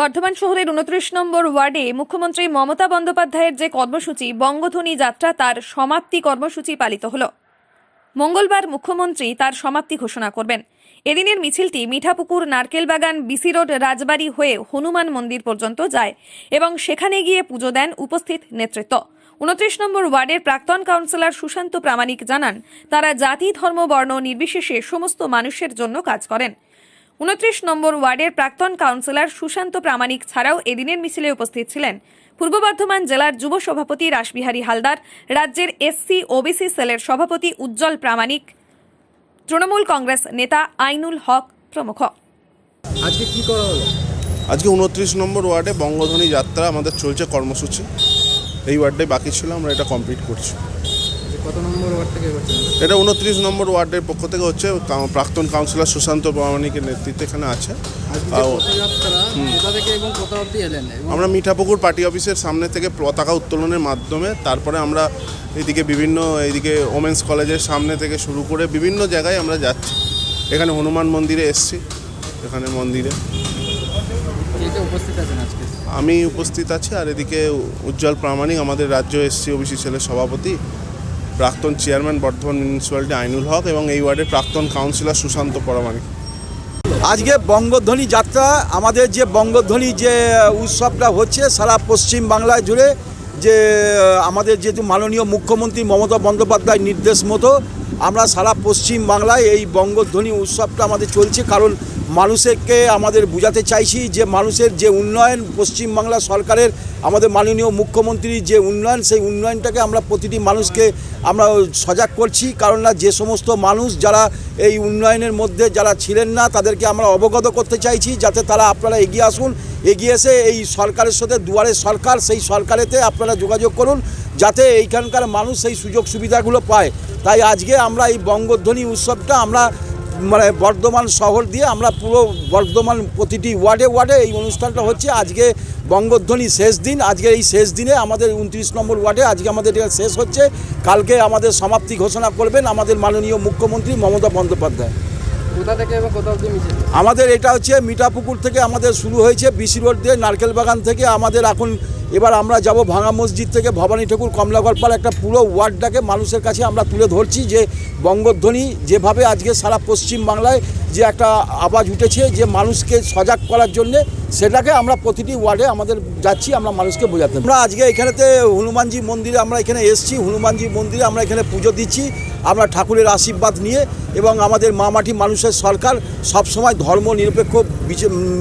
বর্ধমান শহরের উনত্রিশ নম্বর ওয়ার্ডে মুখ্যমন্ত্রী মমতা বন্দ্যোপাধ্যায়ের যে কর্মসূচি, বঙ্গধ্বনি যাত্রা, তার সমাপ্তি কর্মসূচি পালিত হল। মঙ্গলবার মুখ্যমন্ত্রী তার সমাপ্তি ঘোষণা করবেন। এদিনের মিছিলটি মিঠাপুকুর, নারকেলবাগান, বিসি রোড, রাজবাড়ি হয়ে হনুমান মন্দির পর্যন্ত যায় এবং সেখানে গিয়ে পুজো দেন উপস্থিত নেতৃত্ব। উনত্রিশ নম্বর ওয়ার্ডের প্রাক্তন কাউন্সিলর সুশান্ত প্রামাণিক জানান, তারা জাতি, ধর্ম, বর্ণ নির্বিশেষে সমস্ত মানুষের জন্য কাজ করেন। উনত্রিশ নম্বর ওয়ার্ডের প্রাক্তন কাউন্সিলর সুশান্ত প্রামাণিক ছাড়াও এদিনের মিছিলে উপস্থিত ছিলেন। পূর্ব বর্ধমান জেলার যুব সভাপতি রাসবিহারী হালদার রাজ্যের এসসি ওবিসি সেলের সভাপতি উজ্জ্বল প্রামাণিক তৃণমূল কংগ্রেস নেতা আইনুল হক প্রমুখ। আজকে কি করা হলো? আজকে উনত্রিশ নম্বর ওয়ার্ডে বঙ্গধ্বনি যাত্রা আমাদের চলছে কর্মসূচি। এই ওয়ার্ডে বাকি ছিল আমরা এটা কমপ্লিট করছি। কত নম্বর ওয়ার্ড থেকে করছেন এটা উনত্রিশ নম্বর ওয়ার্ডের পক্ষ থেকে হচ্ছে প্রাক্তন কাউন্সিলর সুশান্ত প্রামাণিকের নেতৃত্বে এখানে আছে। আমরা মিঠাপুকুর পার্টি অফিসের সামনে থেকে পতাকা উত্তোলনের মাধ্যমে তারপরে আমরা এইদিকে বিভিন্ন এইদিকে ওমেন্স কলেজের সামনে থেকে শুরু করে বিভিন্ন জায়গায় আমরা যাচ্ছি। এখানে হনুমান মন্দিরে এসছি এখানে মন্দিরে। আমি উপস্থিত আছি আর এদিকে উজ্জ্বল প্রামাণিক আমাদের রাজ্য এসসি ওবিসি ছেলের সভাপতি প্রাক্তন চেয়ারম্যান বর্ধমান মিউনিসিপ্যালিটি আইনুল হক এবং এই ওয়ার্ডের প্রাক্তন কাউন্সিলর সুশান্ত পরামানিক আজকে বঙ্গধ্বনি যাত্রা, আমাদের যে বঙ্গধ্বনি যে উৎসবটা হচ্ছে সারা পশ্চিম বাংলায় জুড়ে, যে আমাদের যেহেতু মাননীয় মুখ্যমন্ত্রী মমতা বন্দ্যোপাধ্যায় নির্দেশ মতো, আমরা সারা পশ্চিম বাংলায় এই বঙ্গধ্বনি উৎসবটা আমাদের চলছে। কারণ মানুষকে আমাদের বোঝাতে চাইছি যে মানুষের যে উন্নয়ন পশ্চিমবাংলা সরকারের, আমাদের মাননীয় মুখ্যমন্ত্রীর যে উন্নয়ন, সেই উন্নয়নটাকে আমরা প্রতিটি মানুষকে আমরা সজাগ করছি। কারণ না, যে সমস্ত মানুষ যারা এই উন্নয়নের মধ্যে যারা ছিলেন না, তাদেরকে আমরা অবগত করতে চাইছি যাতে তারা আপনারা এগিয়ে আসুন। এগিয়ে এসে এই সরকারের সাথে, দুয়ারে সরকার, সেই সরকারেতে আপনারা যোগাযোগ করুন, যাতে এইখানকার মানুষ সেই সুযোগ সুবিধাগুলো পায়। তাই আজকে আমরা এই বঙ্গধ্বনি উৎসবটা আমরা মানে বর্ধমান শহর দিয়ে আমরা পুরো বর্ধমান প্রতিটি ওয়ার্ডে ওয়ার্ডে এই অনুষ্ঠানটা হচ্ছে। আজকে বঙ্গধ্বনি শেষ দিন। আজকে এই শেষ দিনে আমাদের উনত্রিশ নম্বর ওয়ার্ডে আজকে আমাদের এটা শেষ হচ্ছে। কালকে আমাদের সমাপ্তি ঘোষণা করবেন আমাদের মাননীয় মুখ্যমন্ত্রী মমতা বন্দ্যোপাধ্যায়। কোথা থেকে আমাদের এটা হচ্ছে মিঠাপুকুর থেকে আমাদের শুরু হয়েছে বিসি রোড দিয়ে নারকেল বাগান থেকে আমাদের এখন এবার আমরা যাব ভাঙা মসজিদ থেকে ভবানী ঠাকুর কমলাগড়পাল একটা পুরো ওয়ার্ডটাকে মানুষের কাছে আমরা তুলে ধরছি যে বঙ্গধ্বনি যেভাবে আজকে সারা পশ্চিম বাংলায় যে একটা আওয়াজ উঠেছে যে মানুষকে সজাগ করার জন্যে সেটাকে আমরা প্রতিটি ওয়ার্ডে আমাদের যাচ্ছি, আমরা মানুষকে বোঝাতে। আমরা আজকে এখানেতে হনুমানজি মন্দিরে আমরা এখানে এসেছি, হনুমানজি মন্দিরে আমরা এখানে পুজো দিচ্ছি, আমরা ঠাকুরের আশীর্বাদ নিয়ে এবং আমাদের মামাটি মানুষের সরকার সবসময় ধর্ম নিরপেক্ষ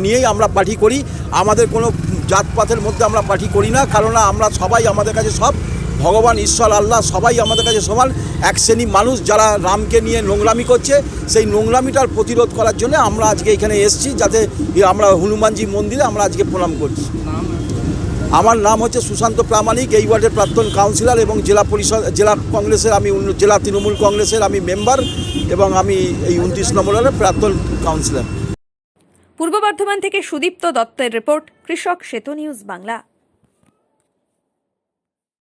নিয়েই আমরা পার্টি করি। আমাদের কোনো জাতপাতের মধ্যে আমরা পার্টি করি না কারণ আমরা সবাই আমাদের কাছে সব। ভগবান, ঈশ্বর, আল্লাহ সবাই আমাদের কাছে সমান। এক শ্রেণি মানুষ যারা রামকে নিয়ে নোংরামি করছে, সেই নোংরামিটার প্রতিরোধ করার জন্য আমরা আজকে এখানে এসেছি, যাতে আমরা হনুমানজি মন্দিরে আমরা আজকে প্রণাম করছি। আমার নাম হচ্ছে সুশান্ত প্রামাণিক, এই ওয়ার্ডের প্রাক্তন কাউন্সিলর এবং জেলা পরিষদ, জেলা কংগ্রেসের আমি জেলা তৃণমূল কংগ্রেসের আমি মেম্বার এবং আমি এই উনত্রিশ নম্বর ওয়ার্ডের প্রাক্তন কাউন্সিলর। পূর্ব বর্ধমান থেকে সুদীপ্ত দত্তের রিপোর্ট কৃষক সেতু নিউজ বাংলা।